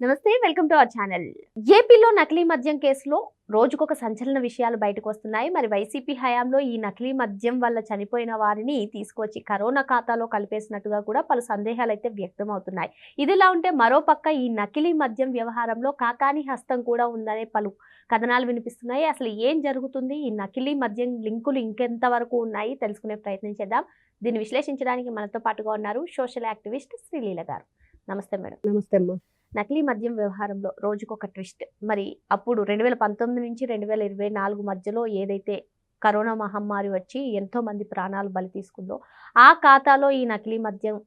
నమస్తే welcome to our channel. ఏపీలో నకిలీ మద్యం కేసులో రోజుకొక సంచలన విషయాలు బయటకు వస్తున్నాయి మరి వైసీపీ హయాంలో ఈ నకిలీ మద్యం వల్ల చనిపోయిన వారిని తీసుకొచ్చి కరోనా ఖాతాలో కలిపేసినట్టుగా కూడా పలు సందేహాలు అయితే వ్యక్తం అవుతున్నాయి ఇదిలా ఉంటే మరోపక్క ఈ నకిలీ మద్యం వ్యవహారంలో కాకాని హస్తం కూడా ఉందనే పలు కథనాలు వినిపిస్తున్నాయి. అసలు ఏం జరుగుతుంది? ఈ నకిలీ మద్యం లింకులు ఇంకెంత వరకు ఉన్నాయి? తెలుసుకునే ప్రయత్నం చేద్దాం. దీన్ని విశ్లేషించడానికి మనతో పాటుగా ఉన్నారు సోషల్ యాక్టివిస్ట్ శ్రీలీల గారు. నమస్తే మేడం. నమస్తే అమ్మా. నకిలీ మద్యం వ్యవహారంలో రోజుకొక ట్విస్ట్. మరి అప్పుడు రెండు వేల పంతొమ్మిది నుంచి రెండు వేల ఇరవై నాలుగు మధ్యలో ఏదైతే కరోనా మహమ్మారి వచ్చి ఎంతోమంది ప్రాణాలు బలి తీసుకుందో ఆ ఖాతాలో ఈ నకిలీ మద్యం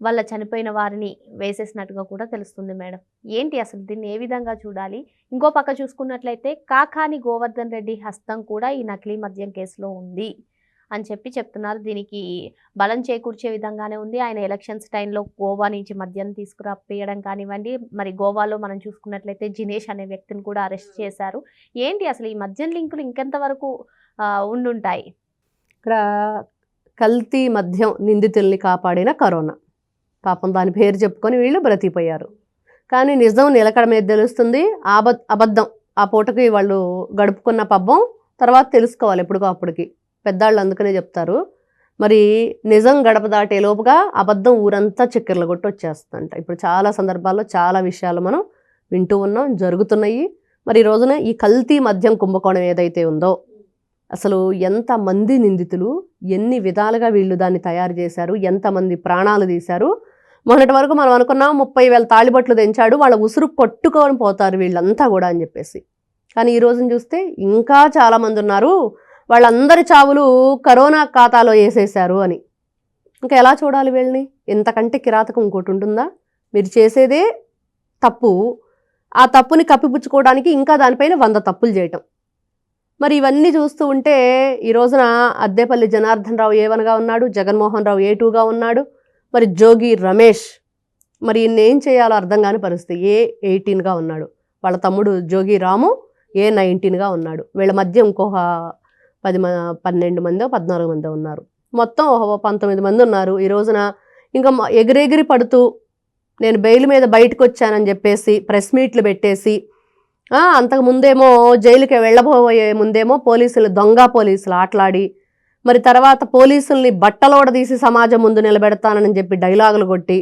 వల్ల చనిపోయిన వారిని వేసేసినట్టుగా కూడా తెలుస్తుంది మేడం. ఏంటి అసలు దీన్ని ఏ విధంగా చూడాలి? ఇంకో పక్క చూసుకున్నట్లయితే కాకాని గోవర్ధన్ రెడ్డి హస్తం కూడా ఈ నకిలీ మద్యం కేసులో ఉంది. అని చెప్పి చెప్తున్నారు. దీనికి బలం చేకూర్చే విధంగానే ఉంది. ఆయన ఎలక్షన్స్ టైంలో గోవా నుంచి మద్యం తీసుకురాపియడం కానివ్వండి మరి గోవాలో మనం చూసుకున్నట్లయితే జినేష్ అనే వ్యక్తిని కూడా అరెస్ట్ చేశారు. ఏంటి అసలు ఈ మద్యం లింకులు ఇంకెంత వరకు ఆ, ఉండుంటాయి? ఇక్కడ కల్తీ మద్యం నిందితుల్ని కాపాడిన కరోనా. పాపం దాని పేరు చెప్పుకొని వీళ్ళు బ్రతికిపోయారు. కానీ నిజం నిలకడ మీద తెలుస్తుంది. అబద్ధం. ఆ పూటకి వాళ్ళు గడుపుకున్న పబ్బం తర్వాత తెలుసుకోవాలి ఎప్పుడుకో అప్పటికి. పెద్దాళ్ళు అందుకనే చెప్తారు. మరి నిజం గడప దాటే లోపుగా అబద్ధం ఊరంతా చక్కెరలు కొట్టి వచ్చేస్తుందంట. ఇప్పుడు చాలా సందర్భాల్లో చాలా విషయాలు మనం వింటూ ఉన్నాం జరుగుతున్నాయి. మరి ఈ రోజున ఈ కల్తీ మద్యం కుంభకోణం ఏదైతే ఉందో అసలు ఎంతమంది నిందితులు ఎన్ని విధాలుగా వీళ్ళు దాన్ని తయారు చేశారు ఎంతమంది ప్రాణాలు తీశారు. మొన్నటి వరకు మనం అనుకున్నాం ముప్పై వేల తాళిబట్లు తెంచాడు వాళ్ళ ఉసురు కొట్టుకొని పోతారు వీళ్ళంతా కూడా అని చెప్పేసి. కానీ ఈ రోజున చూస్తే ఇంకా చాలామంది ఉన్నారు. వాళ్ళందరి చావులు కరోనా ఖాతాలో వేసేశారు అని. ఇంకా ఎలా చూడాలి వీళ్ళని? ఇంతకంటే కిరాతకం ఇంకోటి ఉంటుందా? మీరు చేసేదే తప్పు. ఆ తప్పుని కప్పిపుచ్చుకోవడానికి ఇంకా దానిపైన వంద తప్పులు చేయటం. మరి ఇవన్నీ చూస్తూ ఉంటే ఈ రోజున అద్దేపల్లి జనార్దన్ రావు ఏ వన్గా ఉన్నాడు జగన్మోహన్ రావు ఏ టూగా ఉన్నాడు మరి జోగి రమేష్. మరి ఏం చేయాలో అర్థం కాని పరిస్థితి. ఏ ఎయిటీన్గా ఉన్నాడు. వాళ్ళ తమ్ముడు జోగి రాము ఏ నైన్టీన్గా ఉన్నాడు. వీళ్ళ మధ్య ఇంకొక పది మ పన్నెండు మందో పద్నాలుగు మందో ఉన్నారు. మొత్తం పంతొమ్మిది మంది ఉన్నారు. ఈ రోజున ఇంకా ఎగిరెగిరి పడుతూ నేను బెయిల్ మీద బయటకు వచ్చానని చెప్పేసి ప్రెస్ మీట్లు పెట్టేసి అంతకు ముందేమో జైలుకి వెళ్ళబోయే ముందేమో పోలీసులు దొంగ పోలీసులు ఆటలాడి మరి తర్వాత పోలీసుల్ని బట్టలోడ తీసి సమాజం ముందు నిలబెడతానని చెప్పి డైలాగులు కొట్టి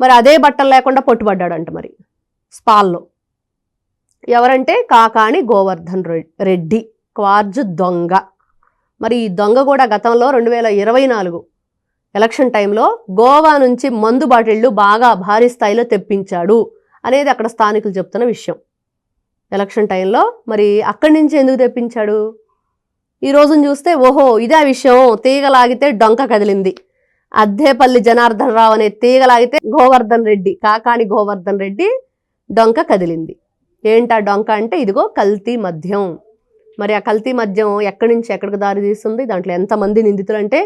మరి అదే బట్టలు లేకుండా పట్టుబడ్డాడంట మరి స్పాల్లో. ఎవరంటే కాకాణి గోవర్ధన్ రెడ్డి. క్వార్జ్ దొంగ. మరి ఈ దొంగ కూడా గతంలో రెండు వేల ఇరవై నాలుగు ఎలక్షన్ టైంలో గోవా నుంచి మందు బాటిళ్ళు బాగా భారీ స్థాయిలో తెప్పించాడు అనేది అక్కడ స్థానికులు చెప్తున్న విషయం. ఎలక్షన్ టైంలో మరి అక్కడి నుంచి ఎందుకు తెప్పించాడు? ఈ రోజును చూస్తే ఓహో ఇదే ఆ విషయం. తీగ లాగితే డొంక కదిలింది. అద్దేపల్లి జనార్దన్ రావు అనే తీగ లాగితే గోవర్ధన్ రెడ్డి కాకాణి గోవర్ధన్ రెడ్డి డొంక కదిలింది. ఏంటా డొంక అంటే? ఇదిగో కల్తీ మద్యం. మరి ఆ కల్తీ మద్యం ఎక్కడి నుంచి ఎక్కడికి దారి తీస్తుంది? దాంట్లో ఎంతమంది నిందితులు అంటే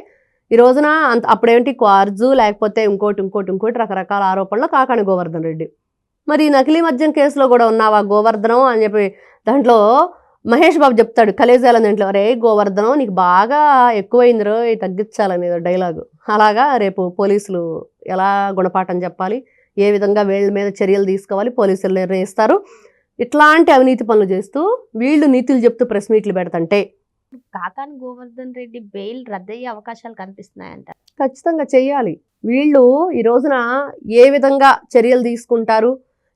ఈ రోజున అంత అప్పుడేంటి క్వార్జు లేకపోతే ఇంకోటి ఇంకోటి ఇంకోటి రకరకాల ఆరోపణలు కాకాని గోవర్ధన్ రెడ్డి. మరి ఈ నకిలీ మద్యం కేసులో కూడా ఉన్నావా గోవర్ధనం అని చెప్పి దాంట్లో మహేష్ బాబు చెప్తాడు కలేజాల దాంట్లో అరే గోవర్ధనం నీకు బాగా ఎక్కువైందిరో ఇది తగ్గించాలని డైలాగు. అలాగా రేపు పోలీసులు ఎలా గుణపాఠం చెప్పాలి? ఏ విధంగా వీళ్ళ మీద చర్యలు తీసుకోవాలి? పోలీసులు నిర్ణయిస్తారు. ఇట్లాంటి అవినీతి పనులు చేస్తూ వీళ్ళు నీతులు చెప్తూ ప్రెస్ మీట్లు పెడతంటే. కాకాని గోవర్ధన్ రెడ్డి బెయిల్ రద్దయ్యే అవకాశాలు కనిపిస్తున్నాయంట. ఖచ్చితంగా చెయ్యాలి వీళ్ళు ఈ రోజున ఏ విధంగా చర్యలు తీసుకుంటారు?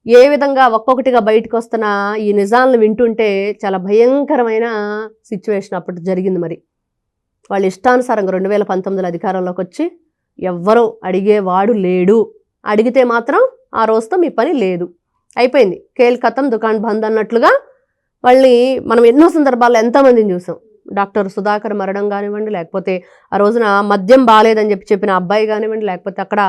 ఏ విధంగా ఒక్కొక్కటిగా బయటకు వస్తున్న ఈ నిజాలను వింటుంటే చాలా భయంకరమైన సిచ్యువేషన్ అప్పుడు జరిగింది మరి. వాళ్ళ ఇష్టానుసారంగా రెండు వేల పంతొమ్మిదిలో అధికారంలోకి వచ్చి ఎవ్వరూ అడిగేవాడు లేడు. అడిగితే మాత్రం ఆ రోజుతో మీ పని లేదు. అయిపోయింది. కేల్ కథం దుకాణ్ బంద్ అన్నట్లుగా వాళ్ళని మనం ఎన్నో సందర్భాల్లో ఎంతోమందిని చూసాం. డాక్టర్ సుధాకర్ మరణం కానివ్వండి లేకపోతే ఆ రోజున మద్యం బాగాలేదని చెప్పి చెప్పిన అబ్బాయి కానివ్వండి లేకపోతే అక్కడ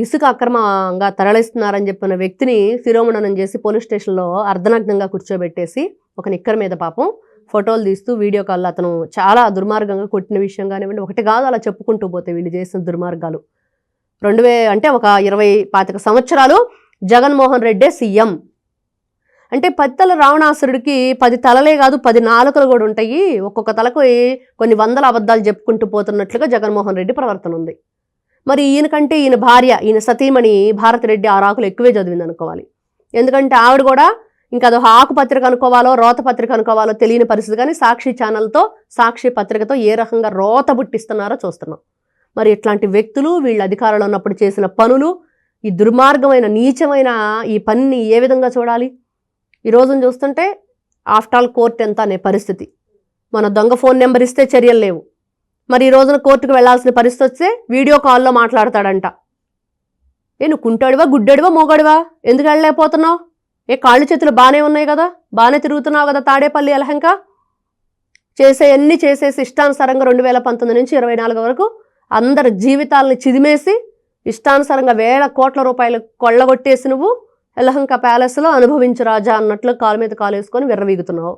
ఇసుక అక్రమంగా తరలిస్తున్నారని చెప్పిన వ్యక్తిని శిరోమణనం చేసి పోలీస్ స్టేషన్లో అర్ధనగ్నంగా కూర్చోబెట్టేసి ఒక నిక్కర్ మీద పాపం ఫోటోలు తీస్తూ వీడియో కాల్లో అతను చాలా దుర్మార్గంగా కొట్టిన విషయం కానివ్వండి ఒకటి కాదు అలా చెప్పుకుంటూ పోతే వీళ్ళు చేసిన దుర్మార్గాలు. రెండు అంటే ఒక ఇరవై పాతిక సంవత్సరాలు జగన్మోహన్ రెడ్డే సీఎం. అంటే పత్తల రావణాసురుడికి పది తలలే కాదు పది నాలుకలు కూడా ఉంటాయి. ఒక్కొక్క తలకు కొన్ని వందల అబద్ధాలు చెప్పుకుంటూ పోతున్నట్లుగా జగన్మోహన్ రెడ్డి ప్రవర్తన ఉంది. మరి ఈయనకంటే ఈయన భార్య ఈయన సతీమణి భారతిరెడ్డి ఆరాకులు ఎక్కువే చదివింది అనుకోవాలి. ఎందుకంటే ఆవిడ కూడా ఇంకా అది ఆకు పత్రిక అనుకోవాలో రోత పత్రిక అనుకోవాలో తెలియని పరిస్థితి. కానీ సాక్షి ఛానల్తో సాక్షి పత్రికతో ఏ రకంగా రోత బుట్టిస్తున్నారో చూస్తున్నాం. మరి ఇట్లాంటి వ్యక్తులు వీళ్ళ అధికారంలో ఉన్నప్పుడు చేసిన పనులు ఈ దుర్మార్గమైన నీచమైన ఈ పనిని ఏ విధంగా చూడాలి? ఈ రోజును చూస్తుంటే ఆఫ్టర్ ఆల్ కోర్టు ఎంత అనే పరిస్థితి. మన దొంగ ఫోన్ నెంబర్ ఇస్తే చర్యలు లేవు. మరి ఈ రోజున కోర్టుకు వెళ్ళాల్సిన పరిస్థితి వస్తే వీడియో కాల్లో మాట్లాడతాడంట. ఏ నువ్వు కుంటాడివా గుడ్డాడివా మోగాడివా? ఎందుకు వెళ్ళలేకపోతున్నావు? ఏ కాళ్ళు చేతులు బాగానే ఉన్నాయి కదా? బాగానే తిరుగుతున్నావు కదా తాడేపల్లి అలహంక చేసే అన్ని చేసేసి ఇష్టానుసారంగా రెండు వేల పంతొమ్మిది నుంచి ఇరవై నాలుగు వరకు అందరి జీవితాలని చిదిమేసి ఇష్టానుసారంగా వేల కోట్ల రూపాయలు కొళ్ళగొట్టేసి నువ్వు ఎలహంక ప్యాలెస్లో అనుభవించు రాజా అన్నట్లు కాలు మీద కాలు వేసుకొని విర్రవీగుతున్నావు.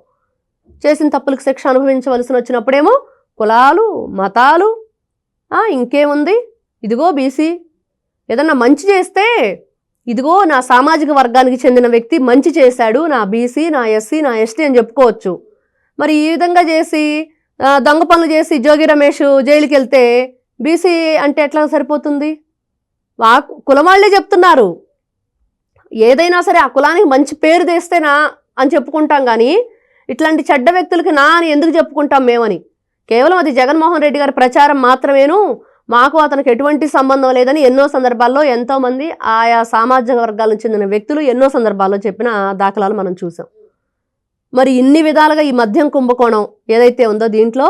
చేసిన తప్పులకు శిక్ష అనుభవించవలసిన వచ్చినప్పుడేమో కులాలు మతాలు ఇంకేముంది? ఇదిగో బీసీ. ఏదన్నా మంచి చేస్తే ఇదిగో నా సామాజిక వర్గానికి చెందిన వ్యక్తి మంచి చేశాడు నా బీసీ నా ఎస్సీ నా ఎస్టీ అని చెప్పుకోవచ్చు. మరి ఈ విధంగా చేసి దొంగ పనులు చేసి జోగి రమేష్ జైలుకి వెళ్తే బీసీ అంటే ఎట్లా సరిపోతుంది? వా కులవాళ్ళే చెప్తున్నారు. ఏదైనా సరే ఆ కులానికి మంచి పేరు తెస్తేనా అని చెప్పుకుంటాం కానీ ఇట్లాంటి చెడ్డ వ్యక్తులకి నా అని ఎందుకు చెప్పుకుంటాం మేమని? కేవలం అది జగన్మోహన్ రెడ్డి గారి ప్రచారం మాత్రమేను మాకు అతనికి ఎటువంటి సంబంధం లేదని ఎన్నో సందర్భాల్లో ఎంతోమంది ఆయా సామాజిక వర్గాలకు చెందిన వ్యక్తులు ఎన్నో సందర్భాల్లో చెప్పిన దాఖలాలు మనం చూసాం. మరి ఇన్ని విధాలుగా ఈ మద్యం కుంభకోణం ఏదైతే ఉందో దీంట్లో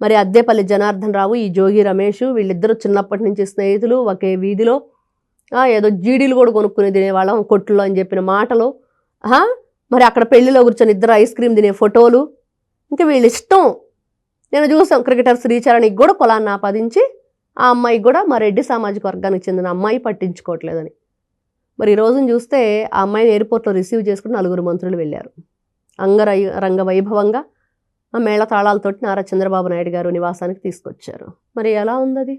మరి అద్దేపల్లి జనార్దన్ రావు ఈ జోగి రమేష్ వీళ్ళిద్దరూ చిన్నప్పటి నుంచి స్నేహితులు ఒకే వీధిలో ఏదో జీడీలు కూడా కొనుక్కుని తినేవాళ్ళం కొట్టులో అని చెప్పిన మాటలు. మరి అక్కడ పెళ్ళిలో కూర్చొని ఇద్దరు ఐస్ క్రీమ్ తినే ఫోటోలు. ఇంకా వీళ్ళ ఇష్టం. నేను చూసాం క్రికెటర్ శ్రీచరణికి కూడా కులాన్ని ఆపాదించి ఆ అమ్మాయికి కూడా మా రెడ్డి సామాజిక వర్గానికి చెందిన అమ్మాయి పట్టించుకోవట్లేదని. మరి ఈ రోజున చూస్తే ఆ అమ్మాయిని ఎయిర్పోర్ట్లో రిసీవ్ చేసుకుని నలుగురు మంత్రులు వెళ్ళారు. అంగరై రంగ వైభవంగా ఆ మేళ తాళాలతోటి నారా చంద్రబాబు నాయుడు గారు నివాసానికి తీసుకొచ్చారు. మరి ఎలా ఉంది అది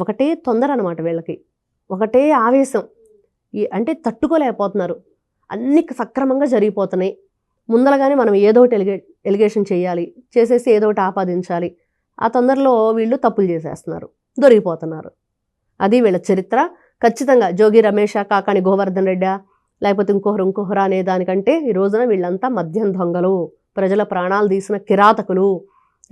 ఒకటే తొందర అనమాట వీళ్ళకి. ఒకటే ఆవేశం. ఈ అంటే తట్టుకోలేకపోతున్నారు. అన్ని సక్రమంగా జరిగిపోతున్నాయి. ముందరగానే మనం ఏదో ఒకటి ఎలిగే ఎలిగేషన్ చేయాలి. చేసేసి ఏదో ఒకటి ఆపాదించాలి. ఆ తొందరలో వీళ్ళు తప్పులు చేసేస్తున్నారు. దొరికిపోతున్నారు. అది వీళ్ళ చరిత్ర. ఖచ్చితంగా జోగి రమేష కాకాని గోవర్ధన్ రెడ్డ లేకపోతే ఇంకోహరు ఇంకోహరా అనే దానికంటే ఈ రోజున వీళ్ళంతా మద్యం దొంగలు. ప్రజల ప్రాణాలు తీసిన కిరాతకులు.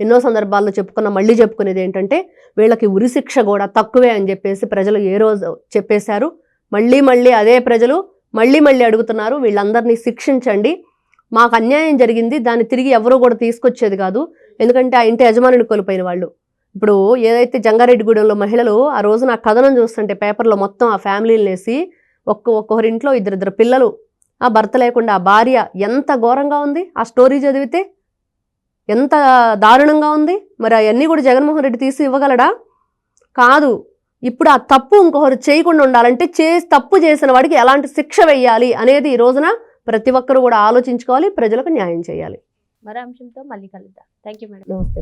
ఎన్నో సందర్భాల్లో చెప్పుకున్న మళ్ళీ చెప్పుకునేది ఏంటంటే వీళ్ళకి ఉరిశిక్ష కూడా తక్కువే అని చెప్పేసి ప్రజలు ఏ రోజు చెప్పేశారు. మళ్ళీ మళ్ళీ అదే ప్రజలు మళ్ళీ మళ్ళీ అడుగుతున్నారు వీళ్ళందరినీ శిక్షించండి. మాకు అన్యాయం జరిగింది దాన్ని తిరిగి ఎవరు కూడా తీసుకొచ్చేది కాదు. ఎందుకంటే ఆ ఇంటి యజమానుని కోల్పోయిన వాళ్ళు. ఇప్పుడు ఏదైతే జంగారెడ్డిగూడెంలో మహిళలు ఆ రోజు నా కథనం చూస్తుంటే పేపర్లో మొత్తం ఆ ఫ్యామిలీని వేసి ఒక్క ఒక్కొక్కరింట్లో ఇద్దరిద్దరు పిల్లలు ఆ భర్త లేకుండా ఆ భార్య ఎంత ఘోరంగా ఉంది ఆ స్టోరీ చదివితే? ఎంత దారుణంగా ఉంది. మరి అవన్నీ కూడా జగన్మోహన్ రెడ్డి తీసి ఇవ్వగలడా? కాదు. ఇప్పుడు ఆ తప్పు ఇంకొకరు చేయకుండా ఉండాలంటే చే తప్పు చేసిన వాడికి ఎలాంటి శిక్ష వేయాలి అనేది ఈ రోజున ప్రతి ఒక్కరు కూడా ఆలోచించుకోవాలి ప్రజలకు న్యాయం చేయాలి. మరో అంశంతో మళ్ళీ కలుద్దాం. థ్యాంక్ యూ మేడం నమస్తే.